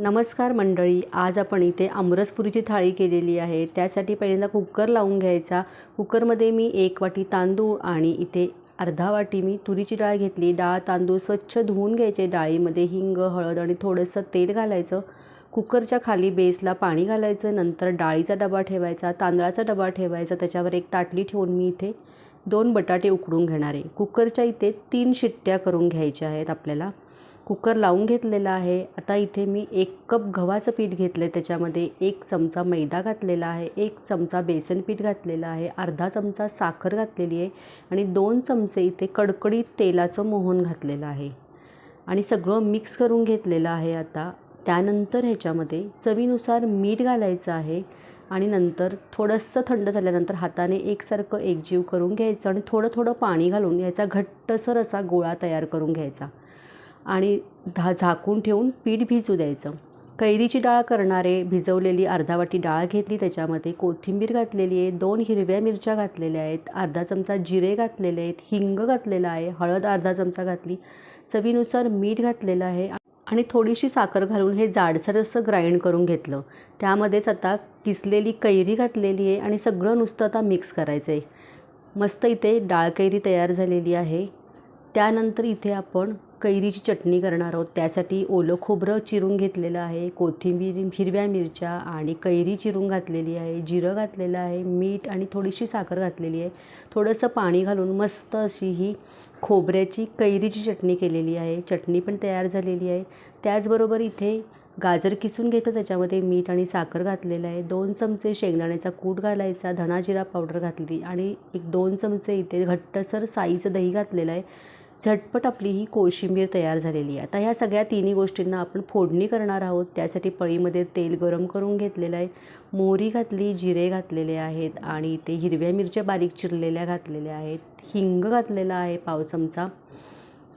नमस्कार मंडळी आज आपण इथे आमरसपुरीची थाळी केलेली आहे. त्यासाठी पहिल्यांदा कुकर लावून घ्यायचा. कुकरमध्ये मी एक वाटी तांदूळ आणि इथे अर्धा वाटी मी तुरीची डाळ घेतली. डाळ तांदूळ स्वच्छ धुवून घ्यायचे. डाळीमध्ये हिंग हळद आणि थोडंसं तेल घालायचं. कुकरच्या खाली बेसला पाणी घालायचं. नंतर डाळीचा डबा ठेवायचा तांदळाचा डबा ठेवायचा. त्याच्यावर एक ताटली ठेवून मी इथे दोन बटाटे उकडून घेणार आहे. कुकरच्या इथे तीन शिट्ट्या करून घ्यायच्या आहेत आपल्याला. कुकर लावून घेतलेला आहे. आता इथे मी एक कप गव्हाचं पीठ घेतलं आहे त्याच्यामध्ये एक चमचा मैदा घातलेला आहे. एक चमचा बेसन पीठ घातलेलं आहे. अर्धा चमचा साखर घातलेली आहे. आणि दोन चमचे इथे कडकडीत तेलाचं मोहन घातलेलं आहे. आणि सगळं मिक्स करून घेतलेलं आहे आता. त्यानंतर ह्याच्यामध्ये चवीनुसार मीठ घालायचं आहे. आणि नंतर थोडंसं थंड झाल्यानंतर हाताने एकसारखं एकजीव करून घ्यायचं आणि थोडं थोडं पाणी घालून याचा घट्टसर असा गोळा तयार करून घ्यायचा. आणि धा झाकून ठेवून पीठ भिजू द्यायचं. कैरीची डाळ करणारे भिजवलेली अर्धा वाटी डाळ घेतली त्याच्यामध्ये कोथिंबीर घातलेली आहे दोन हिरव्या मिरच्या घातलेल्या आहेत अर्धा चमचा जिरे घातलेले आहेत हिंग घातलेला आहे हळद अर्धा चमचा घातली चवीनुसार मीठ घातलेलं आहे आणि थोडीशी साखर घालून हे जाडसर असं ग्राइंड करून घेतलं. त्यामध्येच आता किसलेली कैरी घातलेली आहे आणि सगळं नुसतं आता मिक्स करायचं आहे. मस्त इथे डाळ कैरी तयार झालेली आहे. त्यानंतर इथे आपण कैरीची चटणी करणार आहोत. त्यासाठी ओलं खोबरं चिरून घेतलेलं आहे कोथिंबीर हिरव्या मिरच्या आणि कैरी चिरून घातलेली आहे जिरं घातलेलं आहे मीठ आणि थोडीशी साखर घातलेली आहे. थोडंसं पाणी घालून मस्त अशी ही खोबऱ्याची कैरीची चटणी केलेली आहे. चटणी पण तयार झालेली आहे. त्याचबरोबर इथे गाजर किसून घेतं त्याच्यामध्ये मीठ आणि साखर घातलेलं आहे. दोन चमचे शेंगदाण्याचा कूट घालायचा धणा जिरा पावडर घातली आणि एक दोन चमचे इथे घट्टसर साईचं दही घातलेलं आहे. झटपट आपली ही कोशिंबीर तयार झालेली आहे. आता ह्या सगळ्या तिन्ही गोष्टींना आपण फोडणी करणार आहोत. त्यासाठी पळीमध्ये तेल गरम करून घेतलेलं आहे. मोहरी घातली जिरे घातलेले आहेत आणि ते हिरव्या मिरच्या बारीक चिरलेल्या घातलेल्या आहेत. हिंग घातलेला आहे पाव चमचा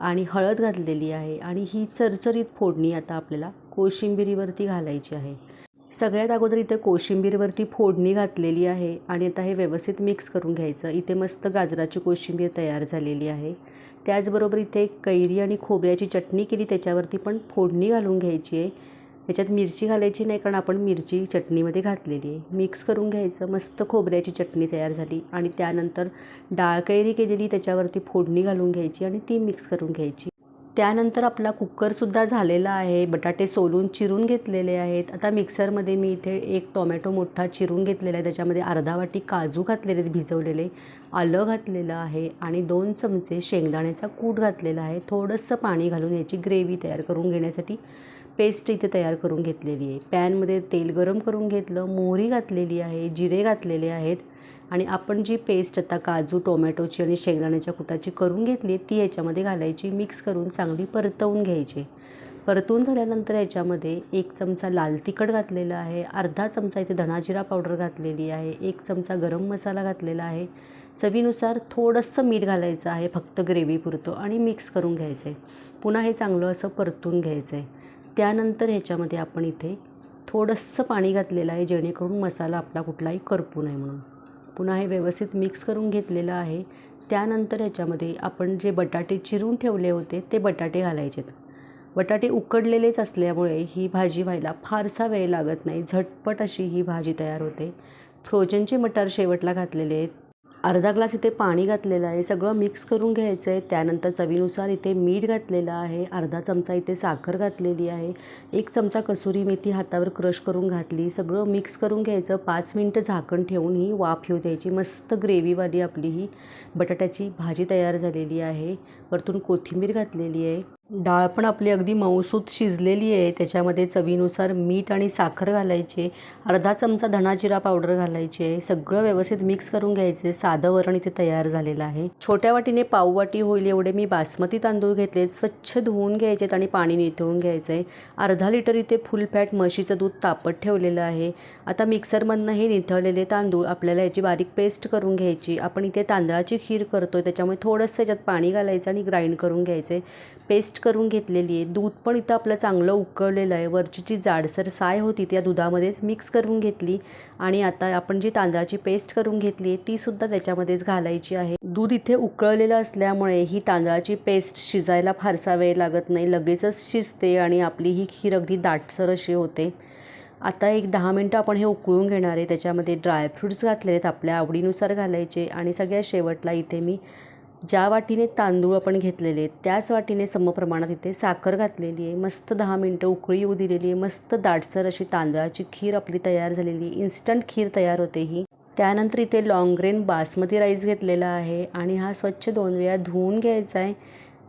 आणि हळद घातलेली आहे आणि ही चरचरीत फोडणी आता आपल्याला कोशिंबिरीवरती घालायची आहे. सगळ्यात अगोदर इथे कोशिंबीरवरती फोडणी घातलेली आहे आणि आता हे व्यवस्थित मिक्स करून घ्यायचं. इथे मस्त गाजराची कोशिंबीर तयार झालेली आहे. त्याचबरोबर इथे कैरी आणि खोबऱ्याची चटणी केली त्याच्यावरती पण फोडणी घालून घ्यायची आहे. त्याच्यात मिरची घालायची नाही कारण आपण मिरची चटणीमध्ये घातलेली आहे. मिक्स करून घ्यायचं मस्त खोबऱ्याची चटणी तयार झाली आणि त्यानंतर डाळ कैरी केलेली त्याच्यावरती फोडणी घालून घ्यायची आणि ती मिक्स करून घ्यायची. त्यानंतर आपला कुकरसुद्धा झालेला आहे. बटाटे सोलून चिरून घेतलेले आहेत. आता मिक्सरमध्ये मी इथे एक टोमॅटो मोठा चिरून घेतलेला आहे. त्याच्यामध्ये अर्धा वाटी काजू घातलेले आहेत भिजवलेले. आलं घातलेलं आहे आणि दोन चमचे शेंगदाण्याचा कूट घातलेला आहे. थोडंसं पाणी घालून याची ग्रेव्ही तयार करून घेण्यासाठी पेस्ट इथे तयार करून घेतलेली आहे. पॅनमध्ये तेल गरम करून घेतलं मोहरी घातलेली आहे जिरे घातलेले आहेत आणि आपण जी पेस्ट आता काजू टोमॅटोची आणि शेंगदाण्याच्या कुटाची करून घेतली ती याच्यामध्ये घालायची मिक्स करून चांगली परतवून घ्यायची. परतून झाल्यानंतर याच्यामध्ये एक चमचा लाल तिखट घातलेला आहे अर्धा चमचा इथे धणाजिरा पावडर घातलेली आहे एक चमचा गरम मसाला घातलेला आहे. चवीनुसार थोडंसं मीठ घालायचं आहे फक्त ग्रेव्हीपुरतं आणि मिक्स करून घ्यायचं आहे पुन्हा हे चांगलं असं परतून घ्यायचं आहे त्यानंतर ह्याच्यामध्ये आपण इथे थोडंसं पाणी घातलेलं आहे जेणेकरून मसाला आपला कुठलाही करपू नये म्हणून. पुन्हा हे व्यवस्थित मिक्स करून घेतलेलं आहे. त्यानंतर ह्याच्यामध्ये आपण जे बटाटे चिरून ठेवले होते ते बटाटे घालायचे बटाटे उकडलेलेच असल्यामुळे ही भाजी व्हायला फारसा वेळ लागत नाही. झटपट अशी ही भाजी तयार होते. फ्रोजनचे मटार शेवटला घातलेले आहेत. अर्धा ग्लास इथे पाणी घातलेलं आहे. सगळं मिक्स करून घ्यायचं आहे त्यानंतर चवीनुसार इथे मीठ घातलेलं आहे. अर्धा चमचा इथे साखर घातलेली आहे. एक चमचा कसुरी मेथी हातावर क्रश करून घातली. सगळं मिक्स करून घ्यायचं. पाच मिनटं झाकण ठेवून ही वाफ येऊ द्यायची. मस्त ग्रेव्हीवाली आपली ही बटाट्याची भाजी तयार झालेली आहे. वरतून कोथिंबीर घातलेली आहे. डाळ पण आपली अगदी मऊसूत शिजलेली आहे. त्याच्यामध्ये चवीनुसार मीठ आणि साखर घालायचे अर्धा चमचा धणाजिरा पावडर घालायचे आहे. सगळं व्यवस्थित मिक्स करून घ्यायचे साधं वरण इथे तयार झालेलं आहे. छोट्या वाटीने पाववाटी होईल एवढे मी बासमती तांदूळ घेतले स्वच्छ धुवून घ्यायचेत आणि पाणी निथळून घ्यायचं आहे. अर्धा लिटर इथे फुल फॅट म्हशीचं दूध तापत ठेवलेलं आहे. आता मिक्सरमधनं हे निथळलेले तांदूळ आपल्याला याची बारीक पेस्ट करून घ्यायची आपण इथे तांदळाची खीर करतो त्याच्यामुळे थोडंसं याच्यात पाणी घालायचं आणि ग्राइंड करून घ्यायचं आहे. पेस्ट पेस्ट करून घेतलेली आहे. दूध पण इथं आपलं चांगलं उकळलेलं आहे. वरची जी जाडसर साय होती त्या दुधामध्येच मिक्स करून घेतली. आणि आता आपण जी तांदळाची पेस्ट करून घेतली आहे तीसुद्धा त्याच्यामध्येच घालायची आहे. दूध इथे उकळलेलं असल्यामुळे ही तांदळाची पेस्ट शिजायला फारसा वेळ लागत नाही. लगेचच शिजते आणि आपली ही खीर अगदी दाटसर अशी होते. आता एक दहा मिनटं आपण हे उकळून घेणार आहे. त्याच्यामध्ये ड्रायफ्रूट्स घातले आहेत. आपल्या आवडीनुसार घालायचे. आणि सगळ्या शेवटला इथे मी ज्या वाटीने तांदूळ आपण घेतलेले आहेत त्याच वाटीने समप्रमाणात इथे साखर घातलेली आहे. मस्त दहा मिनटं उकळी येऊ दिलेली आहे. मस्त दाटसर अशी तांदळाची खीर आपली तयार झालेली आहे. इन्स्टंट खीर तयार होते ही. त्यानंतर इथे लाँग ग्रेन बासमती राईस घेतलेला आहे आणि हा स्वच्छ दोन वेळा धुवून घ्यायचा आहे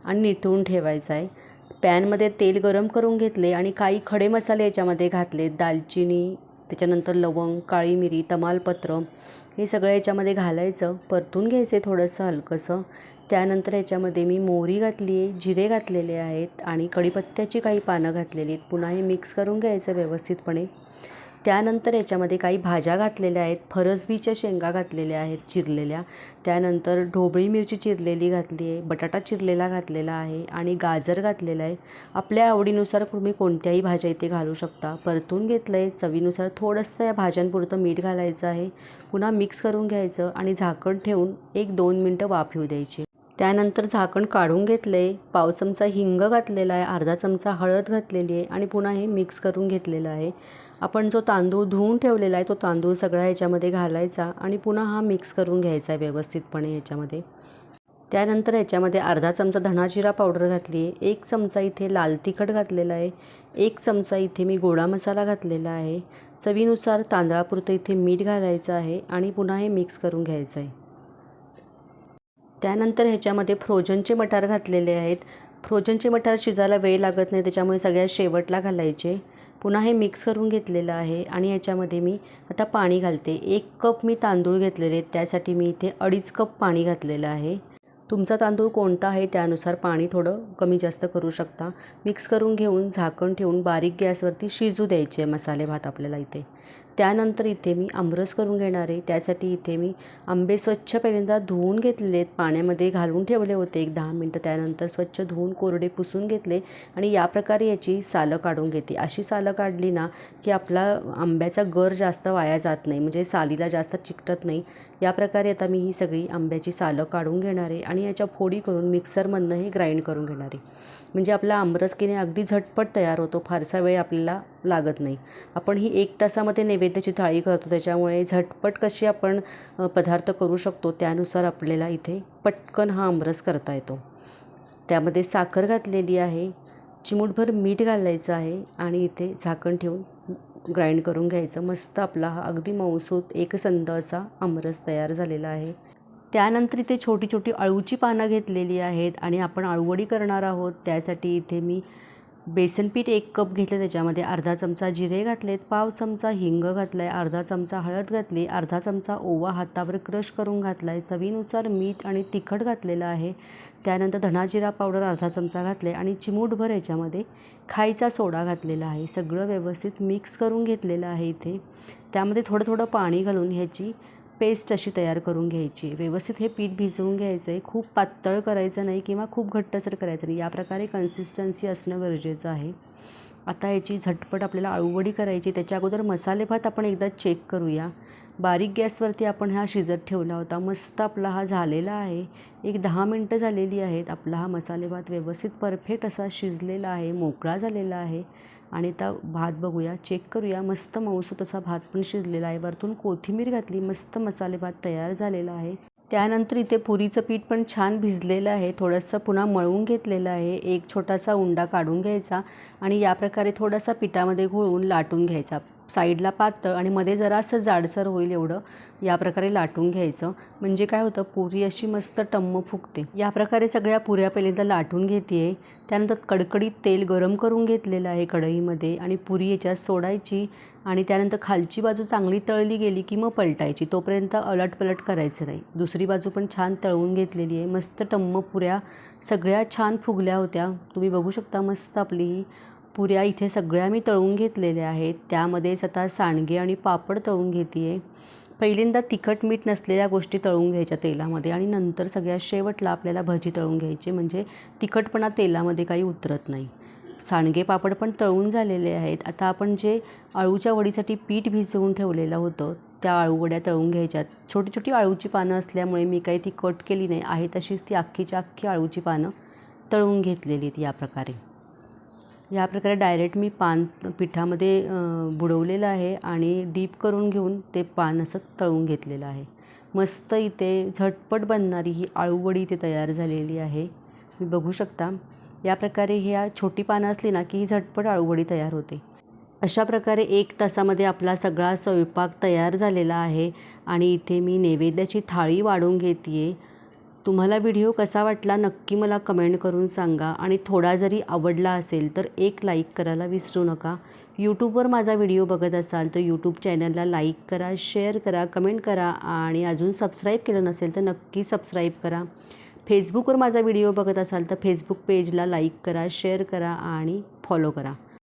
आणि निथळून ठेवायचा आहे. पॅनमध्ये तेल गरम करून घेतले आणि काही खडे मसाले याच्यामध्ये घातले. दालचिनी त्याच्यानंतर लवंग काळी मिरी तमालपत्र हे सगळं याच्यामध्ये घालायचं परतून घ्यायचं थोडंसं हलकंसं. त्यानंतर याच्यामध्ये मी मोहरी घातली आहे जिरे घातलेले आहेत आणि कढीपत्त्याची काही पानं घातलेली आहेत. पुन्हा हे मिक्स करून घ्यायचं व्यवस्थितपणे. त्यानंतर याच्यामध्ये काही भाज्या घातलेल्या आहेत फरसबीच्या शेंगा घातलेल्या आहेत चिरलेल्या. त्यानंतर ढोबळी मिरची चिरलेली घातली आहे बटाटा चिरलेला घातलेला आहे आणि गाजर घातलेला आहे. आपल्या आवडीनुसार तुम्ही कोणत्याही भाज्या इथे घालू शकता. परतून घेतलं आहे चवीनुसार थोडंसं या भाज्यांपुरतं मीठ घालायचं आहे. पुन्हा मिक्स करून घ्यायचं आणि झाकण ठेवून एक दोन मिनटं वाफ येऊ द्यायची. त्यानंतर झाकण काढून घेतलं आहे पाव चमचा हिंग घातलेला आहे अर्धा चमचा हळद घातलेली आहे आणि पुन्हा हे मिक्स करून घेतलेलं आहे. आपण जो तांदूळ धुवून ठेवलेला आहे तो तांदूळ सगळा ह्याच्यामध्ये घालायचा आणि पुन्हा हा मिक्स करून घ्यायचा आहे व्यवस्थितपणे ह्याच्यामध्ये. त्यानंतर ह्याच्यामध्ये अर्धा चमचा धणाजिरा पावडर घातली आहे एक चमचा इथे लाल तिखट घातलेला आहे एक चमचा इथे मी गोडा मसाला घातलेला आहे चवीनुसार तांदळापुरतं इथे मीठ घालायचं आहे आणि पुन्हा हे मिक्स करून घ्यायचं आहे. त्यानंतर ह्याच्यामध्ये फ्रोजनचे मटार घातलेले आहेत. फ्रोजनचे मटार शिजायला वेळ लागत नाही त्याच्यामुळे सगळ्यात शेवटला घालायचे. पुन्हा हे मिक्स करून घेतलेलं आहे आणि याच्यामध्ये मी आता पाणी घालते. एक कप मी तांदूळ घेतलेले आहेत त्यासाठी मी इथे अडीच कप पाणी घातलेलं आहे. तुमचा तांदूळ कोणता आहे त्यानुसार पाणी थोडं कमी जास्त करू शकता. मिक्स करून घेऊन झाकण ठेवून बारीक गॅसवरती शिजू द्यायचे मसाले भात आपल्याला इथे. त्यानंतर इथे मी आमरस करून घेणार आहे. त्यासाठी इथे मी आंबे स्वच्छ पहिल्यांदा धुवून घेतलेले आहेत. पाण्यामध्ये घालून ठेवले होते. एक दहा मिनटं त्यानंतर स्वच्छ धुवून कोरडे पुसून घेतले आणि या प्रकारे याची सालं काढून घेते अशी सालं काढली ना की आपला आंब्याचा गर जास्त वाया जात नाही. म्हणजे सालीला जास्त चिकटत नाही. या प्रकारे आता मी ही सगळी आंब्याची सालं काढून घेणार आहे आणि याच्या फोडी करून मिक्सरमधनं हे ग्राइंड करून घेणार आहे. म्हणजे आपला आमरस किने अगदी झटपट तयार होतो. फारसा वेळ आपल्याला लागत नाही. आपण ही एक तासामध्ये नैवेद्याची थाळी करतो त्याच्यामुळे झटपट कशी आपण पदार्थ करू शकतो त्यानुसार आपल्याला इथे पटकन हा आमरस करता येतो. त्यामध्ये साखर घातलेली आहे चिमूटभर मीठ घालायचं आहे आणि इथे झाकण ठेवून ग्राइंड करून घ्यायचं. मस्त आपला हा अगदी मऊसूत एकसंध असा आमरस तयार झालेला आहे. त्यानंतर इथे छोटी छोटी अळूची पानं घेतलेली आहेत आणि आपण अळूवडी करणार आहोत. त्यासाठी इथे मी बेसन पीठ एक कप घेतलं त्याच्यामध्ये अर्धा चमचा जिरे घातलेत पाव चमचा हिंग घातला आहे अर्धा चमचा हळद घातली अर्धा चमचा ओवा हातावर क्रश करून घातला आहे चवीनुसार मीठ आणि तिखट घातलेलं आहे. त्यानंतर धणाजिरा पावडर अर्धा चमचा घातले आणि चिमूटभर याच्यामध्ये खायचा सोडा घातलेला आहे. सगळं व्यवस्थित मिक्स करून घेतलेलं आहे इथे. त्यामध्ये थोडं थोडं पाणी घालून ह्याची पेस्ट अशी तयार करून घ्यायची. व्यवस्थित हे पीठ भिजवून घ्यायचं आहे खूप पातळ करायचं नाही किंवा खूप घट्टसर करायचं नाही. या प्रकारे कन्सिस्टन्सी असणं गरजेचं आहे. आता याची झटपट आपल्याला आळूवडी करायची त्याच्या अगोदर मसाले भात आपण एकदा चेक करूया. बारीक गॅसवरती आपण हा शिजत ठेवला होता. मस्त आपला हा झालेला आहे. एक दहा मिनटं झालेली आहेत. आपला हा मसाले भात व्यवस्थित परफेक्ट असा शिजलेला आहे मोकळा झालेला आहे. आणि आता भात बघूया चेक करूया. मस्त मऊसूत असा भात पण शिजलेला आहे. वरतून कोथिंबीर घातली मस्त मसाले भात तयार झालेला आहे. त्यानंतर इथे पुरीचं पीठ पण छान भिजलेलं आहे. थोडंसं पुन्हा मळून घेतलेलं आहे. एक छोटासा उंडा काढून घ्यायचा आणि या प्रकारे थोडासा पिठामध्ये घोळून लाटून घ्यायचा. साईडला पातळ आणि मध्ये जरासं जाडसर होईल एवढं या प्रकारे लाटून घ्यायचं. म्हणजे काय होतं पुरी अशी मस्त टम्म फुगते. या प्रकारे सगळ्या पुऱ्या पहिल्यांदा लाटून घेते आहे त्यानंतर कडकडीत तेल गरम करून घेतलेलं आहे कढईमध्ये आणि पुरी याच्यात सोडायची आणि त्यानंतर खालची बाजू चांगली तळली गेली की मग पलटायची. तोपर्यंत अलटपलट करायचं नाही. दुसरी बाजू पण छान तळून घेतलेली आहे. मस्त टम्म पुऱ्या सगळ्या छान फुगल्या होत्या. तुम्ही बघू शकता मस्त आपली पुऱ्या इथे सगळ्या मी तळून घेतलेल्या आहेत. त्यामध्येच आता सांडगे आणि पापड तळून घेते आहे पहिल्यांदा तिखट मीठ नसलेल्या गोष्टी तळून घ्यायच्या तेलामध्ये आणि नंतर सगळ्या शेवटला आपल्याला भजी तळून घ्यायची म्हणजे तिखटपणा तेलामध्ये काही उतरत नाही. सांडगे पापड पण तळून झालेले आहेत. आता आपण जे अळूच्या वडीसाठी पीठ भिजवून ठेवलेलं होतं त्या अळूवड्या तळून घ्यायच्यात छोटी छोटी अळूची पानं असल्यामुळे मी काही ती कट केली नाही. आहे तशीच ती अख्खीच्या अख्खी अळूची पानं तळून घेतलेली आहेत या प्रकारे. या प्रकारे डायरेक्ट मी पान पिठामध्ये बुडवलेलं आहे आणि डीप करून घेऊन ते पान असं तळून घेतलेलं आहे. मस्त इथे झटपट बनणारी ही आळूवडी इथे तयार झालेली आहे. मी बघू शकता. या प्रकारे ह्या छोटी पानं असली ना की ही झटपट आळूवडी तयार होते. अशा प्रकारे एक तासामध्ये आपला सगळा स्वयंपाक तयार झालेला आहे आणि इथे मी नैवेद्याची थाळी वाढून घेते आहे तुम्हाला व्हिडिओ कसा वाटला नक्की मला कमेंट करून सांगा. आणि थोडा जरी आवडला असेल तर एक लाईक करायला विसरू नका. यूट्यूबवर माझा व्हिडिओ बघत असाल तर यूट्यूब चॅनलला लाईक करा शेअर करा कमेंट करा आणि अजून सबस्क्राईब केलं नसेल तर नक्की सबस्क्राईब करा. फेसबुकवर माझा व्हिडिओ बघत असाल तर फेसबुक पेजला लाईक करा शेअर करा आणि फॉलो करा.